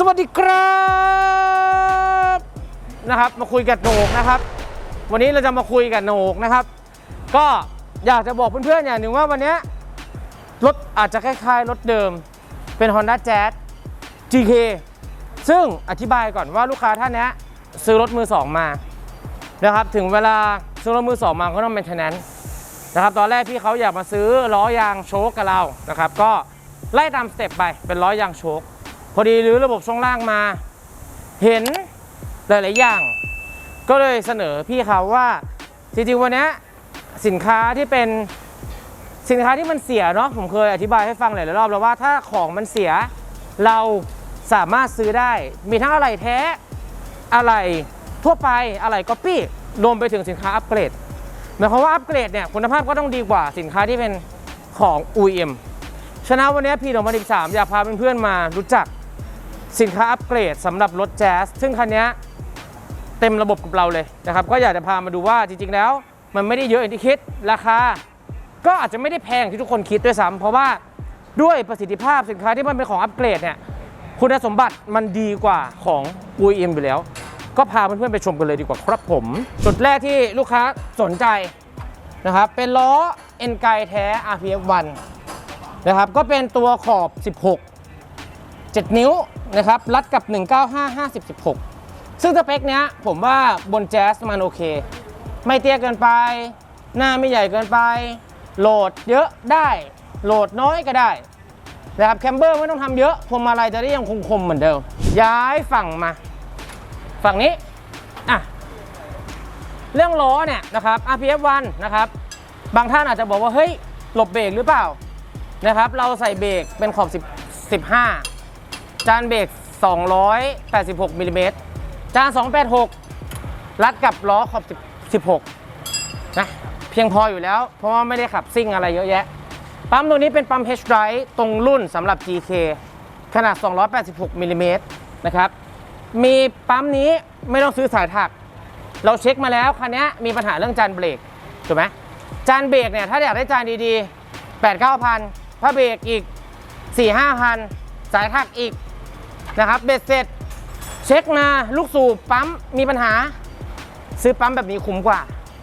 สวัสดีครับนะครับ มาคุยกับโหนกนะครับ วันนี้เราจะมาคุยกับโหนกนะครับ ก็อยากจะบอกเพื่อนๆอย่างหนึ่งว่าวันนี้รถอาจจะคล้ายๆรถเดิมเป็น Honda Jazz GK ซึ่งอธิบายก่อนว่าลูกค้าท่านนี้ซื้อรถมือสองมานะครับ ถึงเวลาซื้อรถมือสองมาก็ต้อง maintenance นะครับ ตอนแรกพี่เขาอยากมาซื้อล้อยางโชคกับเรานะครับ ก็ไล่ตามสเต็ปไปเป็นล้อยางโชค พอดีรื้อระบบช่วงล่างมา เห็นหลาย ๆ อย่าง ก็เลยเสนอพี่เขาว่าจริง ๆ วันนี้สินค้าที่เป็นสินค้าที่มันเสียเนาะผมเคยอธิบายให้ฟังหลายรอบแล้วว่าถ้าของมันเสียเราสามารถซื้อได้ มีทั้งอะไรแท้อะไรทั่วไปอะไรก๊อปปี้รวมไปถึงสินค้าอัปเกรดหมายความว่าอัปเกรดเนี่ยคุณภาพก็ต้องดีกว่าสินค้าที่เป็นของ OEM ฉะนั้นวันนี้พี่หนอมาดิบสามอยากพาเพื่อนๆมารู้จัก สินค้าอัปเกรดสำหรับรถแจ๊สซึ่งคันนี้เต็มระบบกับเราเลยนะครับ ก็อยากจะพามาดูว่าจริง ๆ แล้ว มันไม่ได้เยอะอย่างที่คิดราคา ก็อาจจะไม่ได้แพงที่ทุกคนคิดด้วยซ้ำเพราะว่าด้วยประสิทธิภาพสินค้าที่มันเป็นของอัปเกรดเนี่ยคุณสมบัติมันดีกว่าของ OEM อยู่แล้ว ก็พาเพื่อนๆไปชมกันเลยดีกว่าครับผม จุดแรกที่ลูกค้าสนใจนะครับเป็นล้อเอ็นไกแท้ RPF 1 นะครับก็เป็นตัวขอบ 16 7 นิ้ว นะครับรัดกับ 195 50 16 ซึ่งสเปคเนี้ยผมว่าบนแจ๊สมันโอเค ไม่เตี้ยเกินไป หน้าไม่ใหญ่เกินไป โหลดเยอะได้ โหลดน้อยก็ได้นะครับแคมเบอร์ไม่ต้องทำเยอะพวงมาลัยจะได้ยังคงคมเหมือนเดิม ย้ายฝั่งมา ฝั่งนี้อะเรื่องล้อเนี่ยนะครับ RPF 1 นะครับ บางท่านอาจจะบอกว่า เฮ้ย หลบเบรกหรือเปล่านะครับ เราใส่เบรกเป็นขอบ10 15 จานเบรก286มิลลิเมตรจาน 286 รัดกับล้อขอบ 16 นะ เพียงพออยู่แล้ว เพราะว่าไม่ได้ขับซิ่งอะไรเยอะแยะ ปั๊มตัวนี้เป็นปั๊ม H drive ตรงรุ่นสำหรับ GK ขนาด 286มิลลิเมตรนะครับ มีปั๊มนี้ไม่ต้องซื้อสายถัก เราเช็คมาแล้ว คันนี้มีปัญหาเรื่องจานเบรก ถูกไหมจานเบรกเนี่ย ถ้าอยากได้จานดีๆ 8 9 0 0 0ถ้าเบรกอีก 4 5 0 0 0 สายถักอีก นะครับเบ็ดเสร็จ เช็คมาลูกสูบปั๊มมีปัญหา ซื้อปั๊มแบบนี้คุ้มกว่า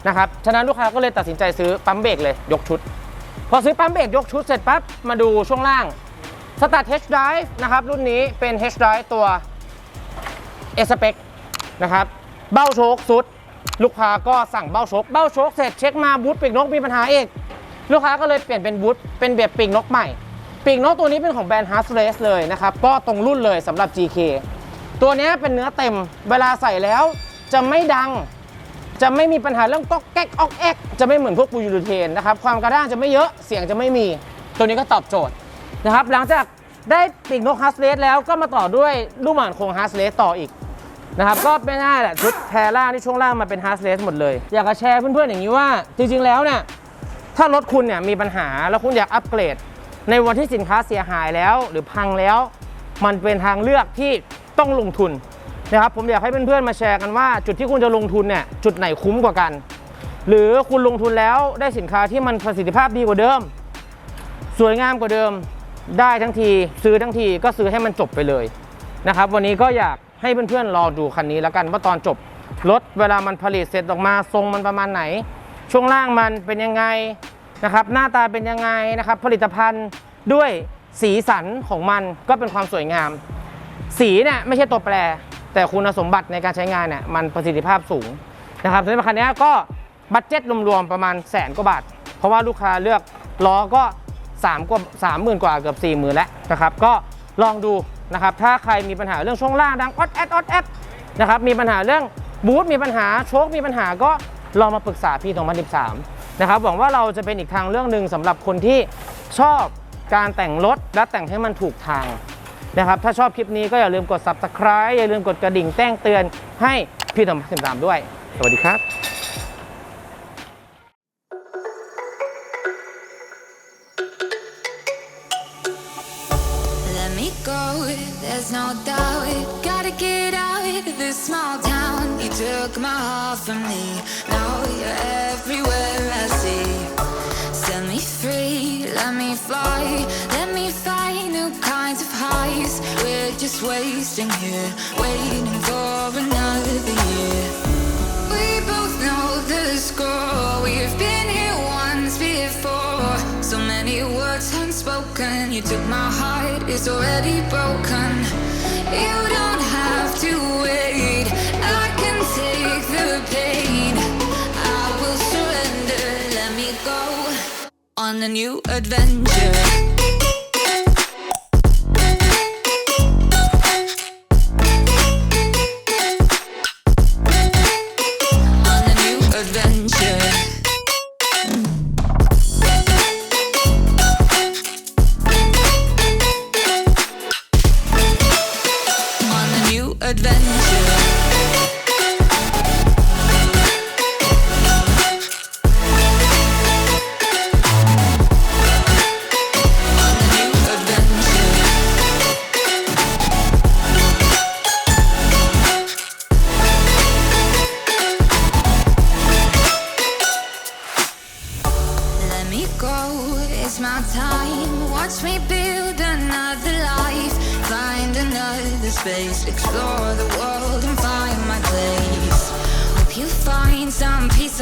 นะครับฉะนั้นลูกค้าก็เลยตัดสินใจซื้อปั๊มเบรกเลยยกชุด พอซื้อปั๊มเบรกยกชุดเสร็จปั๊บมาดูช่วงล่างสตาร์ท H drive นะครับรุ่นนี้เป็น H drive ตัวเอสเปกนะครับเบ้าโชคสุด ลูกค้าก็สั่งเบ้าโชคเบ้าโชคเสร็จเช็คมาบูทปีกนกมีปัญหาเอกลูกค้าก็เลยเปลี่ยนเป็นบูทเป็นแบบปีกนกใหม่ ปีกนกตัวนี้เป็นของแบรนด์ h a r s r a c e เลยนะครับ ก็ตรงรุ่นเลยสำหรับ GK ตัวนี้เป็นเนื้อเต็ม เวลาใส่แล้วจะไม่ดัง จะไม่มีปัญหาเรื่องก๊อกแก๊กออกแอกจะไม่เหมือนพวกปูยูรูเทนนะครับ ความกระด้างจะไม่เยอะ เสียงจะไม่มี ตัวนี้ก็ตอบโจทย์นะครับ หลังจากได้ปีกนกฮัสเลสแล้วก็มาต่อด้วยลูกหมานโครงฮัสเลสต่ออีกนะครับก็ไม่ง่ายแหละชุดแทล่าที่ช่วงล่างมาเป็นฮาร์ l เลสหมดเลย อยากจะแชร์เพื่อนๆอย่างนี้ว่า จริงๆแล้วเนี่ยถ้ารถคุณเนี่ยมีปัญหาแล้วคุณอยากอัปเกรด ในวันที่สินค้าเสียหายแล้ว หรือพังแล้ว มันเป็นทางเลือกที่ต้องลงทุนนะครับผมอยากให้เพื่อนๆมาแชร์กันว่า จุดที่คุณจะลงทุนเนี่ยจุดไหนคุ้มกว่ากัน หรือคุณลงทุนแล้วได้สินค้าที่มันประสิทธิภาพดีกว่าเดิม สวยงามกว่าเดิมได้ทั้งทีซื้อทั้งทีก็ซื้อให้มันจบไปเลยนะครับวันนี้ก็อยากให้เพื่อนๆรอดูคันนี้แล้วกันว่าตอนจบรถเวลามันผลิตเสร็จออกมาทรงมันประมาณไหน ช่วงล่างมันเป็นยังไง นะครับหน้าตาเป็นยังไงนะครับผลิตภัณฑ์ด้วยสีสันของมันก็เป็นความสวยงาม สีเนี่ยไม่ใช่ตัวแปร แต่คุณสมบัติในการใช้งานเนี่ยมันประสิทธิภาพสูงนะครับสำหรับคันนี้ก็บัตเจ็ตรวมๆประมาณแสนกว่าบาท เพราะว่าลูกค้าเลือกล้อก็3กว่าสามหมื่นกว่าเกือบ4ี่หมื่นแล้วนะครับ ก็ลองดูนะครับ ถ้าใครมีปัญหาเรื่องช่วงล่างดังออดแอดออดแอดนะครับ มีปัญหาเรื่องบูทมีปัญหาโชคมีปัญหาก็ ลองมาปรึกษาพี่2013 นะครับหวังว่าเราจะเป็นอีกทางเรื่องหนึ่งสำหรับคนที่ชอบการแต่งรถและแต่งให้มันถูกทางนะครับถ้าชอบคลิปนี้ก็อย่าลืมกด subscribe อย่าลืมกดกระดิ่งแจ้งเตือนให้พี่ทอมสิสามด้วย สวัสดีครับ Let me go, there's no doubt. Gotta get out of this small town. You took my heart from me. Let me fly. Let me find new kinds of highs. We're just wasting here, waiting for another year. We both know the score. We've been here once before. So many words unspoken. You took my heart, it's already broken. You don't have to wait. On a new adventure. On a new adventure. On a new adventure. It's my time. Watch me build another life. Find another space, explore the world and find my place. Hope you find some peace.